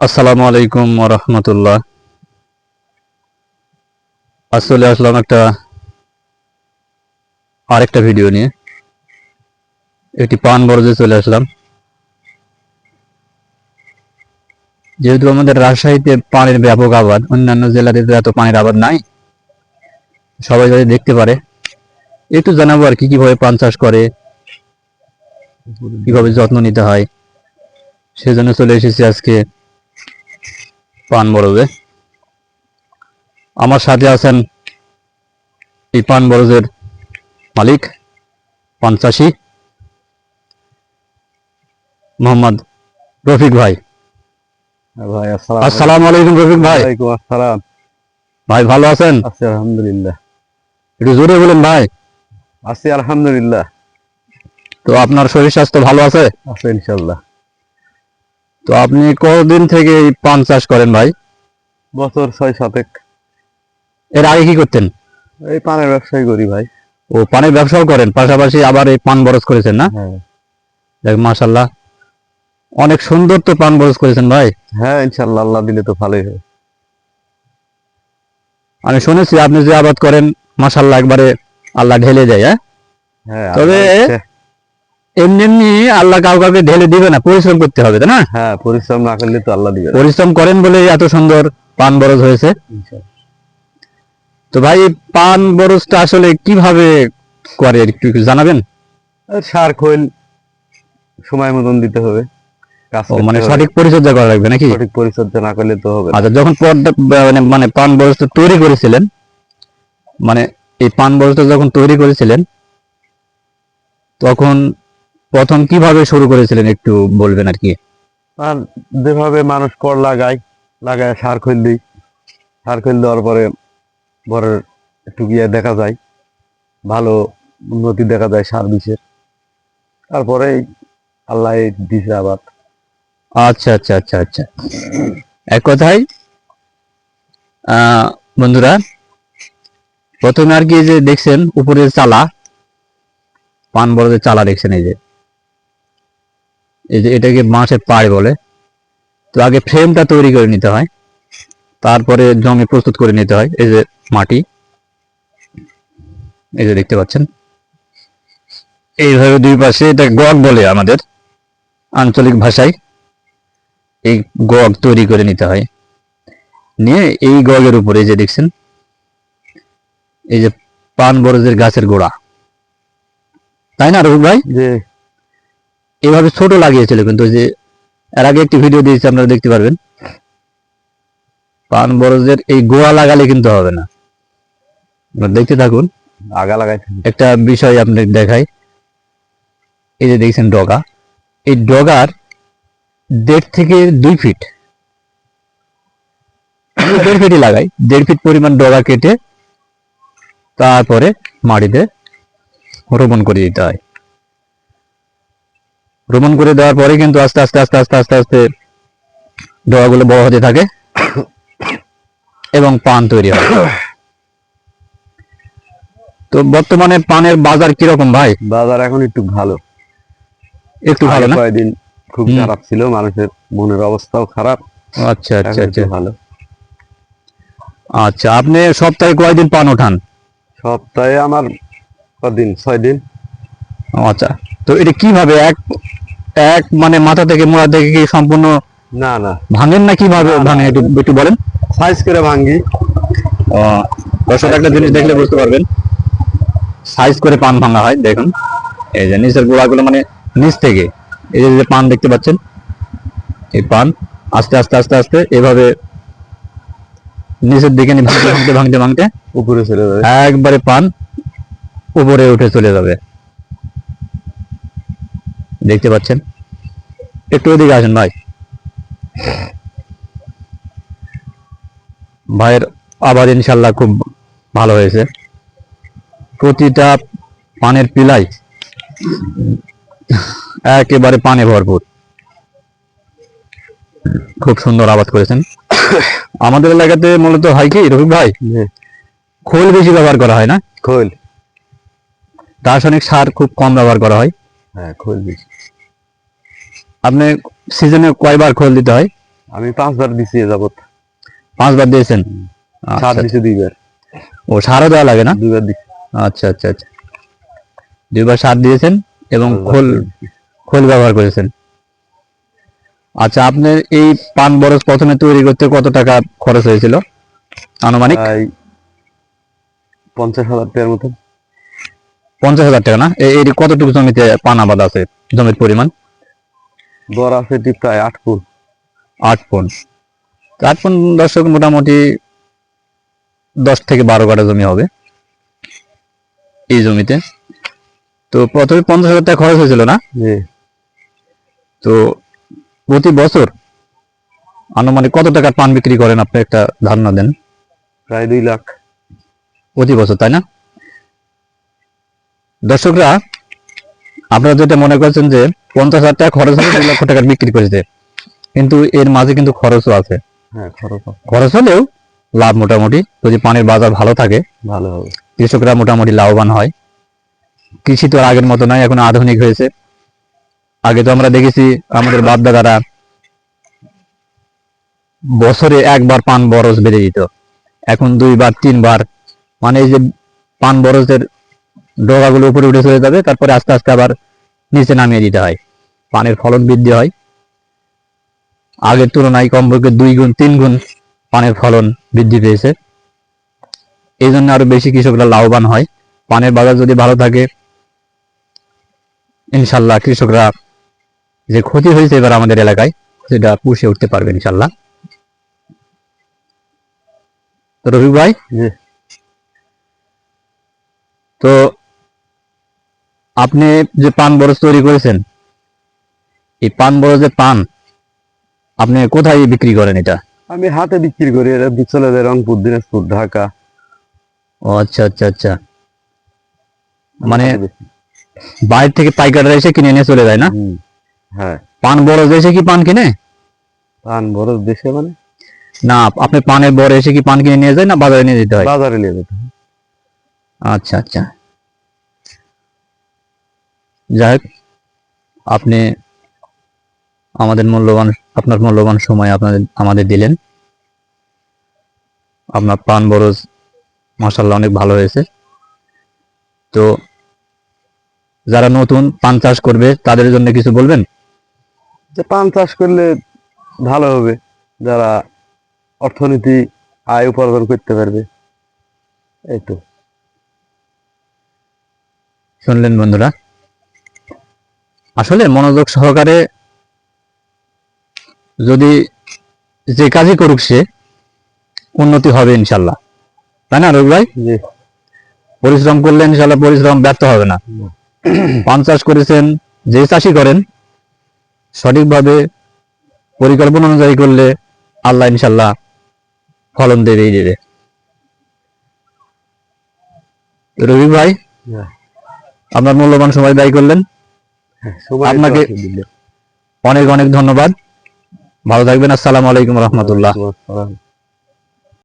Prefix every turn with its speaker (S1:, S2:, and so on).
S1: আসসালামু আলাইকুম রহমতুল্লাহ। আসলে আসলাম একটা আরেকটা ভিডিও নিয়ে। একটি পান বরজে চলে আসলাম। যেহেতু আমাদের রাজশাহীতে পানির ব্যাপক আবাদ, অন্যান্য জেলাতে তো এত পানির আবাদ নাই। সবাই যদি দেখতে পারে, একটু জানাব আর কি, কীভাবে পান চাষ করে, কীভাবে যত্ন নিতে হয়। সেজন্য চলে এসেছি আজকে পান বরজে আমার সাথে আছেন এই পান বরজের মালিক পান চাষি মোহাম্মদ রফিক ভাই।
S2: ভাই আসসালাম
S1: আসসালামু আলাইকুম রফিক ভাই।
S2: ওয়ালাইকুম আসসালাম।
S1: ভাই ভালো আছেন?
S2: আছি আলহামদুলিল্লাহ।
S1: একটু জোরে বলেন ভাই।
S2: আছি আলহামদুলিল্লাহ।
S1: তো আপনার শরীর স্বাস্থ্য ভালো আছে?
S2: আছে ইনশাল্লাহ।
S1: তো আপনি কতদিন থেকে এই পান চাষ করেন ভাই?
S2: বছর ছয় সাতেক।
S1: এর আগে কি করতেন?
S2: এই পানের ব্যবসায় করি ভাই।
S1: ও পানের ব্যবসাও করেন পাশাপাশি আবার এই পান বরজ করেছেন না?
S2: হ্যাঁ।
S1: দেখ মাশাল্লাহ অনেক সুন্দর তো পান বরজ করেছেন ভাই।
S2: হ্যাঁ ইনশাল্লাহ আল্লাহ দিলে তো ভালোই হয়।
S1: আমি শুনেছি আপনি যে আবাদ করেন মাশাল্লাহ একবারে আল্লাহ ঢেলে দেয় হ্যাঁ?
S2: হ্যাঁ
S1: তবে-। এমনি এমনি আল্লাহ কাউ কাউকে ঢেলে দিবে না পরিশ্রম করতে হবে তাই না?
S2: হ্যাঁ পরিশ্রম না করলে তো আল্লাহ দিবে
S1: পরিশ্রম করেন বলে এত সুন্দর পান বরজ হয়েছে। তো ভাই পান বরজটা আসলে কীভাবে করে একটু জানাবেন?
S2: সার খৈল সময় মতন দিতে হবে
S1: মানে সঠিক পরিচর্যা করা লাগবে নাকি?
S2: সঠিক পরিচর্যা না করলে তো হবে
S1: আচ্ছা যখন পর্দা মানে মানে পান বরজটা তৈরি করেছিলেন মানে এই পান বরজটা যখন তৈরি করেছিলেন তখন প্রথম কীভাবে শুরু করেছিলেন একটু বলবেন আর কি?
S2: আর যেভাবে মানুষ কর লাগায় লাগায় সার খৈল দিই। সার খৈল দেওয়ার পরে বরের একটু গিয়ে দেখা যায় ভালো উন্নতি দেখা যায় সার বিষের তারপরে আল্লাহ দিছে আবার
S1: আচ্ছা আচ্ছা আচ্ছা আচ্ছা। এক কথায় আহ, বন্ধুরা প্রথমে আর কি যে দেখছেন উপরে চালা পান বড়দের চালা দেখছেন এই যে। এটাকে বাঁশের পাড় বলে। তো আগে ফ্রেমটা তৈরি করে নিতে হয়। তারপরে জমি প্রস্তুত করে নিতে হয়। এই যে মাটি। এই যে দেখতে পাচ্ছেন। এইভাবে দুই পাশে এটা গগ বলে আমাদের আঞ্চলিক ভাষায়। এই গগ তৈরি করে নিতে হয়। নিয়ে এই গগের উপরে যে দেখছেন, এই যে পান বরজের গাছের গোড়া। তাই না রঘু ভাই?
S2: যে
S1: এইভাবে ছোট লাগিয়েছিল কিন্তু যে এর আগে একটি ভিডিও দিয়েছি আপনারা দেখতে পারবেন। পান বরজের এই গোড়া লাগালে কিন্তু হবে না। আপনারা দেখতে থাকুন।
S2: আগা লাগাই
S1: একটা বিষয় আপনাকে দেখাই। এই যে দেখছেন ডগা। এই ডগার দেড় থেকে দুই ফিট দেড় ফিটই লাগাই। দেড় ফিট পরিমাণ ডগা কেটে তারপরে মাটিতে রোপণ করে দিতে হয়। রোপণ করে দেওয়ার পরে কিন্তু আস্তে আস্তে আস্তে আস্তে আস্তে আস্তে ডগাগুলো বড় হতে থাকে এবং পান তৈরি হয়। তো বর্তমানে পানের বাজার কীরকম ভাই?
S2: বাজার এখন একটু ভালো।
S1: একটু ভালো না?
S2: কয়েকদিন খুব খারাপ ছিল মানুষের মনের অবস্থাও খারাপ।
S1: আচ্ছা আচ্ছা আচ্ছা।
S2: ভালো।
S1: আচ্ছা আপনি সপ্তাহে কয়দিন পান ওঠান?
S2: সপ্তাহে আমার কদিন? ছয় দিন।
S1: আচ্ছা। তো এটা কীভাবে এক এক মানে মাথা থেকে মোড়া থেকে কি সম্পূর্ণ
S2: না না।
S1: ভাঙেন না কীভাবে। ভাঙেন একটু একটু বলেন?
S2: সাইজ করে ভাঙ্গি
S1: ও, দর্শক একটা জিনিস দেখলে বুঝতে পারবেন। সাইজ করে পান ভাঙা হয় দেখুন। এই যে নিচের গোড়াগুলো মানে নিচ থেকে এই যে যে পান দেখতে পাচ্ছেন এই পান আস্তে আস্তে আস্তে আস্তে এভাবে নিচের দিকে নি- ভাঙতে ভাঙতে ভাঙতে ভাঙতে
S2: উপরে চলে যাবে।
S1: একবারে পান উপরে উঠে চলে যাবে। দেখতে পাচ্ছেন। একটু ওদিকে আসেন ভাই। ভাইয়ের আবার ইনশাল্লাহ খুব ভালো হয়েছে। প্রতিটা পানের পিলাই একেবারে পানে ভরপুর। খুব সুন্দর আবাদ করেছেন। আমাদের এলাকাতে মূলত হয় কি রফিক ভাই? খোল বেশি ব্যবহার করা হয় না?
S2: খোল।
S1: রাসায়নিক সার খুব কম ব্যবহার করা হয়।
S2: হ্যাঁ খোল বেশি।
S1: আপনি সিজনে কয়বার খোল দিতে হয়?
S2: আমি পাঁচবার দিছি যাবত
S1: পাঁচবার দিয়েছেন?
S2: সার
S1: আচ্ছা,
S2: দিছি দুইবার।
S1: ও সারও দেওয়া লাগে না?
S2: দুইবার দিছি।
S1: আচ্ছা আচ্ছা আচ্ছা। দুইবার সার দিয়েছেন এবং খোল খোল ব্যবহার করেছেন। আচ্ছা আপনার এই পান বরজ প্রথমে তৈরি করতে কত টাকা খরচ হয়েছিল? আনুমানিক?
S2: পঞ্চাশ হাজার টাকার মতন।
S1: পঞ্চাশ হাজার টাকা না? এর কতটুকু জমিতে পান আবাদ আছে? জমির পরিমাণ?
S2: আছে প্রায় আট ফুট।
S1: আট পন আট পন দর্শক মোটামুটি দশ থেকে বারো কাঠা জমি হবে এই জমিতে। তো প্রথমে পঞ্চাশ হাজার টাকা খরচ হয়েছিল না? তো প্রতি বছর আনুমানিক কত টাকার পান বিক্রি করেন? আপনি একটা ধারণা দেন।
S2: প্রায় দুই লাখ।
S1: প্রতি বছর তাই না? দর্শকরা আপনারা যেটা মনে করছেন যে পঞ্চাশ হাজার টাকা খরচ হবে দুই লক্ষ টাকার বিক্রি করেছে কিন্তু এর মাঝে কিন্তু খরচও আছে।
S2: হ্যাঁ খরচ
S1: হলেও লাভ মোটামুটি। যদি পানির বাজার ভালো থাকে
S2: ভালো হবে।
S1: কৃষকরা মোটামুটি লাভবান হয়। কৃষি তো আগের মতো নয় এখন আধুনিক হয়েছে। আগে তো আমরা দেখেছি আমাদের বাপ দাদারা বছরে একবার পান বরজ বেড়ে দিত। এখন দুইবার তিনবার। মানে এই যে পান বরজের ডগাগুলো উপরে উঠে চলে যাবে তারপরে আস্তে আস্তে আবার নিচে নামিয়ে দিতে হয়। পানের ফলন বৃদ্ধি হয়। আগের তুলনায় কমপক্ষে দুই গুণ তিন গুণ পানের ফলন বৃদ্ধি পেয়েছে। এই জন্য আরও বেশি কৃষকরা লাভবান হয়। পানের বাজার যদি ভালো থাকে ইনশাল্লাহ কৃষকরা যে ক্ষতি হয়েছে এবার আমাদের এলাকায় সেটা পুষে উঠতে পারবে ইনশাল্লাহ। তো রবি ভাই? তো আপনি যে পান বরজ তৈরি করেছেন এই পান বরজের পান আপনি কোথায় বিক্রি করেন এটা?
S2: আমি হাতে বিক্রি করি দি- চলে যায় রংপুর দিনাজপুর ঢাকা।
S1: ও আচ্ছা আচ্ছা আচ্ছা। মানে। বাইরে থেকে পাইকাররা এসে কিনে নিয়ে চলে যায় না?
S2: হ্যাঁ।
S1: পান বরজ এসে কি পান কিনে?
S2: পান বড় দেশে মানে?
S1: না আপনি পানের বর এসে কি পান কিনে নিয়ে যায় না বাজারে নিয়ে যেতে হয়?
S2: বাজারে নিয়ে যেতে হয়।
S1: আচ্ছা আচ্ছা। যাই হোক আপনি আমাদের মূল্যবান আপনার মূল্যবান সময় আপনাদের আমাদের দিলেন। আপনার পান বরজ মাসাল্লাহ অনেক ভালো হয়েছে। তো যারা নতুন পান চাষ করবে তাদের জন্য কিছু বলবেন?
S2: যে পান চাষ করলে ভালো হবে যারা অর্থনীতি আয় উপার্জন করতে পারবে এই তো।
S1: শুনলেন বন্ধুরা আসলে মনোযোগ সহকারে যদি যে কাজই করুক সে উন্নতি হবে ইনশাল্লাহ। তাই না রবি ভাই? পরিশ্রম করলে ইনশাল্লাহ পরিশ্রম ব্যর্থ হবে না। পান চাষ করেছেন যে চাষি করেন সঠিকভাবে পরিকল্পনা অনুযায়ী করলে আল্লাহ ইনশাল্লাহ ফলন দেবেই দেবে। রবি ভাই
S2: হ্যাঁ,
S1: আপনার মূল্যবান সময় ব্যয় করলেন। আপনাকে- অনেক অনেক ধন্যবাদ। ভালো থাকবেন। আসসালামু আলাইকুম রহমতুল্লাহ।